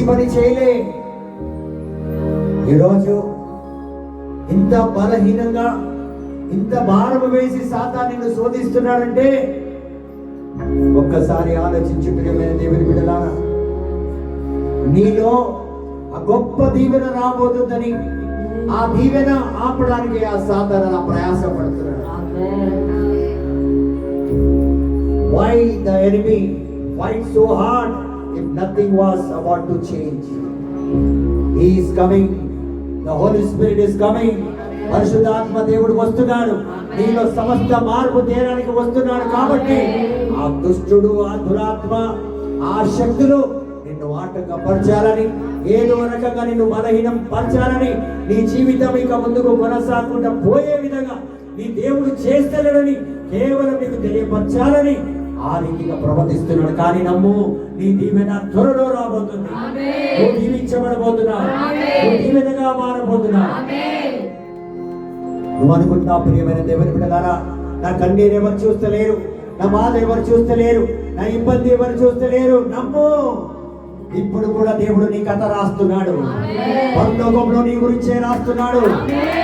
మంచి పని చేయలే. ఈరోజు ఇంత బలహీనంగా ఇంత భారం వేసి సాతా నిన్ను శోధిస్తున్నాడంటే ఒక్కసారి ఆలోచించి ప్రియమైన దేవుని బిడ్డలారా నీలో ఆ గొప్ప దీవెన రాబోతుందని ఆ దీవెన ఆపడానికి ఆ సాతాన ప్రయాస పడుతున్నాడు why the enemy fight so hard something was about to to change is coming. Coming the Spirit Spirit coming. Coming పరిశుద్ధాత్మ దేవుడు వస్తున్నాడు నీలో సమస్త మార్పు తీరానికి వస్తున్నాడు కాబట్టి ఆ దుష్టుడు ఆ దురాత్మ ఆ శక్తులు నిన్ను ఆటంకపరచాలని ఏదో రకంగా నిన్ను బలహీనం పరచాలని నీ జీవితం ఇక ముందుకు కొనసాగకుండా పోయే విధంగా నీ దేవుడు చేస్తలేడని కేవలం నీకు తెలియపరచాలని ఆ రీతిగా ప్రవర్తిస్తున్నాడు. కానీ నమ్ము నీ దీవెన త్వరలో రాబోతుంది. నువ్వు దీవించబడబోతున్నావు. నువ్వు దీవెనగా మారబోతున్నావు. నువ్వు ప్రియమైన దేవుని బిడ్డలారా నా కన్నీరు ఎవరు చూస్తలేరు నా బాధ ఎవరు చూస్తలేరు నా ఇబ్బంది ఎవరు చూస్తలేరు నమ్ము. ఇప్పుడు కూడా దేవుడు నీ కథ రాస్తున్నాడు. పరలోకంలో నీ గురించే రాస్తున్నాడు.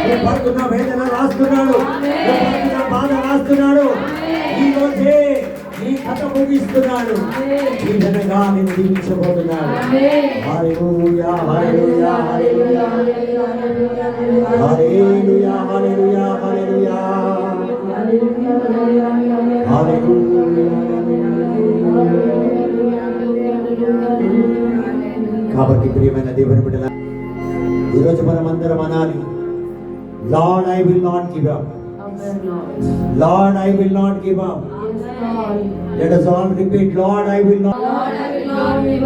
నువ్వు పడుతున్న వేదన రాస్తున్నాడు. నువ్వు పడుతున్న బాధ రాస్తున్నాడు. ఈ రోజే ముగిస్తున్నాడు ఈ విధంగా నేను దీవించబోతున్నాడు హల్లెలూయా హల్లెలూయా హల్లెలూయా హల్లెలూయా హల్లెలూయా హల్లెలూయా కాబట్టి ప్రియమైన దేవుని బిడ్డల ఈరోజు మనం అందరం అనాలి Lord I will not give up Lord I will not give up let us all repeat lord i will not Lord, I will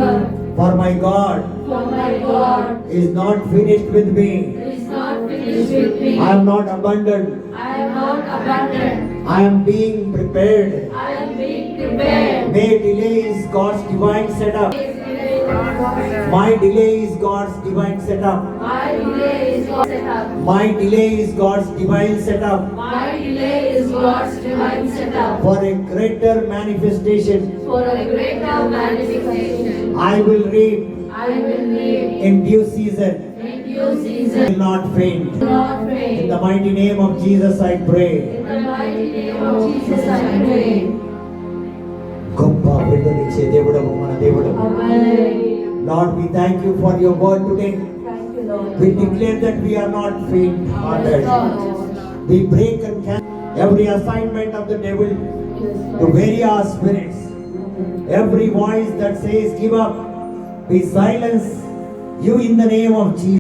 not for my god for my God is not finished with me. is not finished with me. i am not abandoned. I am not abandoned. i am being prepared. I am being prepared. may delay is god's divine setup. My delay is god's divine setup. My delay is God's setup. my delay is god's divine setup. My delay is God's divine setup for a greater manifestation for a greater manifestation. i will reap I will live in due season in due season. will not faint Not in faint. the mighty name of jesus i pray In the mighty name of Jesus I pray. గొప్ప విడుదలిచ్చే దేవుడము మన దేవుడు Amen. Lord we thank you for your word today Thank you, Lord. We declare that we are not faint hearted we break and can every assignment of the devil to vary our spirits every voice that says give up be silence you in the name of jesus